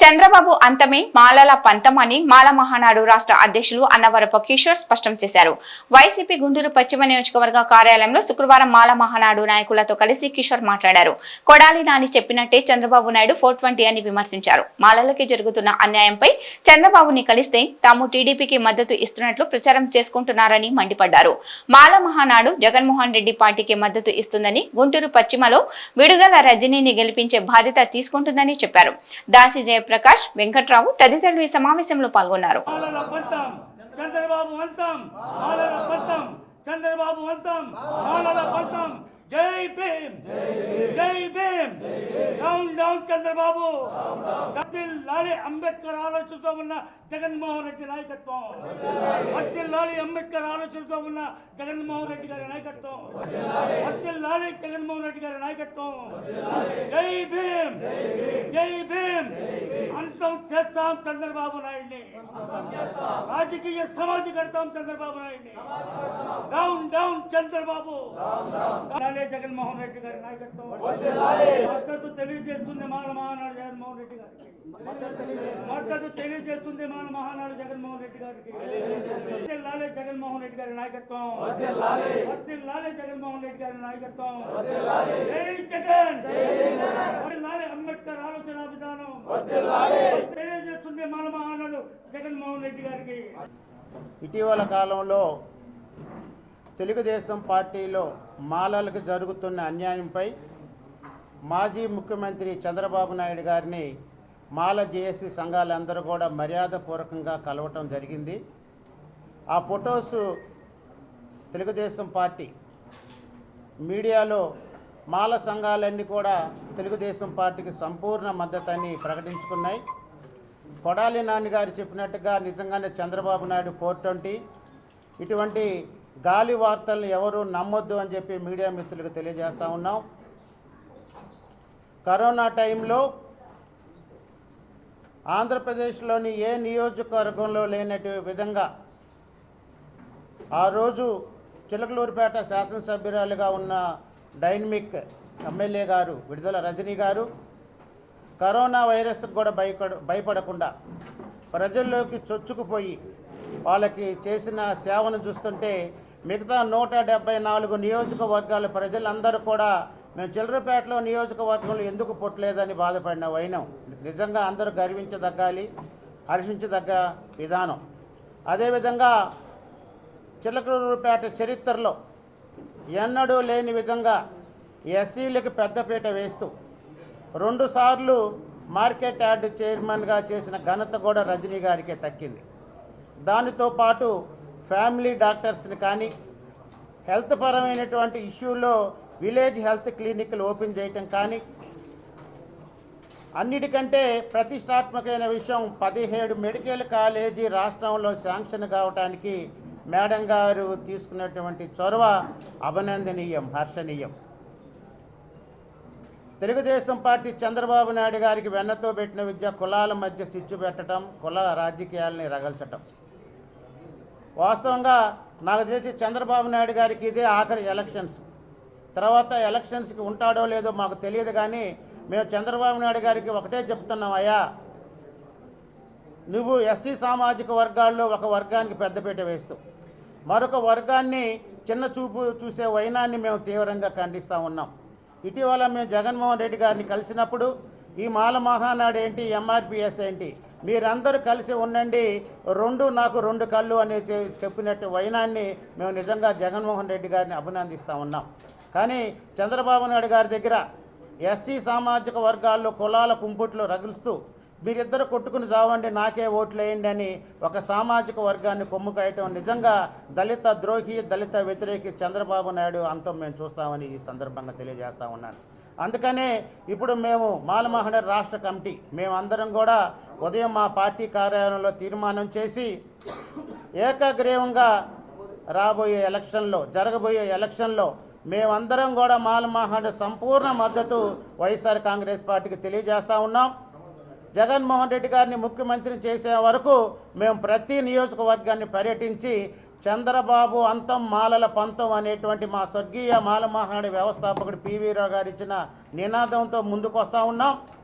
చంద్రబాబు అంతమే మాలల పంతం అని మాల మహానాడు రాష్ట్ర అధ్యక్షులు అన్నవరపు కిషోర్ స్పష్టం చేశారు. వైసీపీ గుంటూరు పశ్చిమ నియోజకవర్గ కార్యాలయంలో శుక్రవారం మాల మహానాడు నాయకులతో కలిసి కిషోర్ మాట్లాడారు. కొడాలి నాని చెప్పినట్టే చంద్రబాబు నాయుడు ఫోర్ ట్వంటీ అని విమర్శించారు. మాలలకి జరుగుతున్న అన్యాయంపై చంద్రబాబుని కలిస్తే తాము టీడీపీకి మద్దతు ఇస్తున్నట్లు ప్రచారం చేసుకుంటున్నారని మండిపడ్డారు. మాల మహానాడు జగన్మోహన్ రెడ్డి పార్టీకి మద్దతు ఇస్తుందని గుంటూరు పశ్చిమలో విడుదల రజనీని గెలిపించే బాధ్యత తీసుకుంటుందని చెప్పారు. దాసి ప్రకాష్ వెంకట్రావు తదితరులు ఈ సమావేశంలో పాల్గొన్నారు. చంద్రబాబు అంతం చంద్రబాబు అంతం జై భీమ్. జై Bhim. Down down Chandrababu. Kapil లాలి అంబేద్కర్ ఆలోచనతో ఉన్న జగన్మోహన్ రెడ్డి నాయకత్వం. కపిల్ లాలి అంబేద్కర్ ఆలోచనతో ఉన్న జగన్మోహన్ రెడ్డి గారి నాయకత్వం. కపిల్ లాలి జగన్మోహన్ రెడ్డి గారి నాయకత్వం. జై భీమ్. జై భీమ్. అంతం చేస్తాం చంద్రబాబు నాయుడిని. రాజకీయ సమాధి కడతాం చంద్రబాబు నాయుడిని. Down down Chandrababu. అలాగే జగన్మోహన్ రెడ్డి గారి నాయకత్వం. మద్దతు తెలియజేస్తుంది మాన మహానాడు జగన్మోహన్ రెడ్డి గారికి. మద్దతు తెలియజేస్తుంది. మాన మహానాడు జగన్మోహన్ రెడ్డి గారికి. లాలే జగన్మోహన్ రెడ్డి గారి నాయకత్వం. లాలే. జగన్మోహన్ రెడ్డి గారి నాయకత్వం. జై జగన్. లాలే అంబేద్కర్ ఆలోచన విధానం. తెలియజేస్తుంది మాన మహానాడు జగన్మోహన్ రెడ్డి గారికి. ఇటీవల కాలంలో తెలుగుదేశం పార్టీలో మాలలకు జరుగుతున్న అన్యాయంపై మాజీ ముఖ్యమంత్రి చంద్రబాబు నాయుడు గారిని మాల జేఏసీ సంఘాలందరూ కూడా మర్యాదపూర్వకంగా కలవటం జరిగింది. ఆ ఫొటోస్ తెలుగుదేశం పార్టీ మీడియాలో మాల సంఘాలన్నీ కూడా తెలుగుదేశం పార్టీకి సంపూర్ణ మద్దతుని ప్రకటించుకున్నాయి. కొడాలి నాన్నగారు గారు చెప్పినట్టుగా నిజంగానే చంద్రబాబు నాయుడు ఫోర్ ట్వంటీ. ఇటువంటి గాలి వార్తలను ఎవరు నమ్మొద్దు అని చెప్పి మీడియా మిత్రులకు తెలియజేస్తా ఉన్నాం. కరోనా టైంలో ఆంధ్రప్రదేశ్లోని ఏ నియోజకవర్గంలో లేనటు విధంగా ఆ రోజు చిలకలూరుపేట శాసనసభ్యురాలుగా ఉన్న డైనమిక్ ఎమ్మెల్యే గారు విడుదల రజనీ గారు కరోనా వైరస్కు కూడా భయపడ భయపడకుండా ప్రజల్లోకి చొచ్చుకుపోయి వాళ్ళకి చేసిన సేవను చూస్తుంటే మిగతా నూట డెబ్బై నాలుగు నియోజకవర్గాల ప్రజలందరూ కూడా మేము చిల్లరపేటలో నియోజకవర్గంలో ఎందుకు పుట్టలేదని బాధపడిన వైనం. నిజంగా అందరూ గర్వించదగ్గాలి హర్షించదగ్గ విధానం. అదేవిధంగా చిలకలూరుపేట చరిత్రలో ఎన్నడూ లేని విధంగా ఎస్సీలకు పెద్దపీట వేస్తూ రెండుసార్లు మార్కెట్ యార్డ్ చైర్మన్గా చేసిన ఘనత కూడా రజనీ గారికే తక్కింది. దానితో పాటు ఫ్యామిలీ డాక్టర్స్ని కానీ హెల్త్ పరమైనటువంటి ఇష్యూలో విలేజ్ హెల్త్ క్లినిక్లు ఓపెన్ చేయటం కానీ అన్నిటికంటే ప్రతిష్టాత్మకమైన విషయం పదిహేడు మెడికల్ కాలేజీ రాష్ట్రంలో శాంక్షన్ కావటానికి మేడం గారు తీసుకున్నటువంటి చొరవ అభినందనీయం హర్షణీయం. తెలుగుదేశం పార్టీ చంద్రబాబు నాయుడు గారికి వెన్నతో పెట్టిన విద్య కులాల మధ్య చిచ్చు పెట్టడం కుల రాజకీయాల్ని రగల్చటం. వాస్తవంగా నాకు తెలిసి చంద్రబాబు నాయుడు గారికి ఇదే ఆఖరి ఎలక్షన్స్. తర్వాత ఎలక్షన్స్కి ఉంటాడో లేదో మాకు తెలియదు కానీ మేము చంద్రబాబు నాయుడు గారికి ఒకటే చెప్తున్నాం అయ్యా నువ్వు ఎస్సీ సామాజిక వర్గాల్లో ఒక వర్గానికి పెద్దపీట వేస్తూ మరొక వర్గాన్ని చిన్న చూపు చూసే వైనాన్ని మేము తీవ్రంగా ఖండిస్తూ ఉన్నాం. ఇటీవల మేము జగన్మోహన్ రెడ్డి గారిని కలిసినప్పుడు ఈ మాల మహానాడు ఏంటి ఎంఆర్పిఎస్ ఏంటి మీరందరూ కలిసి ఉండండి. రెండు నాకు రెండు కళ్ళు అనేది చెప్పినట్టు వైనాన్ని మేము నిజంగా జగన్మోహన్ రెడ్డి గారిని అభినందిస్తూ ఉన్నాం. కానీ చంద్రబాబు నాయుడు గారి దగ్గర ఎస్సీ సామాజిక వర్గాల్లో కులాల కుంపుట్లు రగులుస్తూ మీరిద్దరు కొట్టుకుని చావండి నాకే ఓట్లు వేయండి అని ఒక సామాజిక వర్గాన్ని కొమ్ము కాయటం నిజంగా దళిత ద్రోహి దళిత వ్యతిరేకి చంద్రబాబు నాయుడు అంతం మేము చూస్తామని ఈ సందర్భంగా తెలియజేస్తా ఉన్నాను. అందుకనే ఇప్పుడు మేము మాలమహన రాష్ట్ర కమిటీ మేమందరం కూడా ఉదయం మా పార్టీ కార్యాలయంలో తీర్మానం చేసి ఏకగ్రీవంగా రాబోయే ఎలక్షన్లో జరగబోయే ఎలక్షన్లో మేమందరం కూడా మాలమహాడు సంపూర్ణ మద్దతు వైఎస్ఆర్ కాంగ్రెస్ పార్టీకి తెలియజేస్తూ ఉన్నాం. జగన్మోహన్ రెడ్డి గారిని ముఖ్యమంత్రి చేసే వరకు మేము ప్రతి నియోజకవర్గాన్ని పర్యటించి చంద్రబాబు అంతం మాలల పంతం అనేటువంటి మా స్వర్గీయ మాల మహానాడు వ్యవస్థాపకుడు పివీరావు గారు ఇచ్చిన నినాదంతో ముందుకు వస్తూ ఉన్నాం.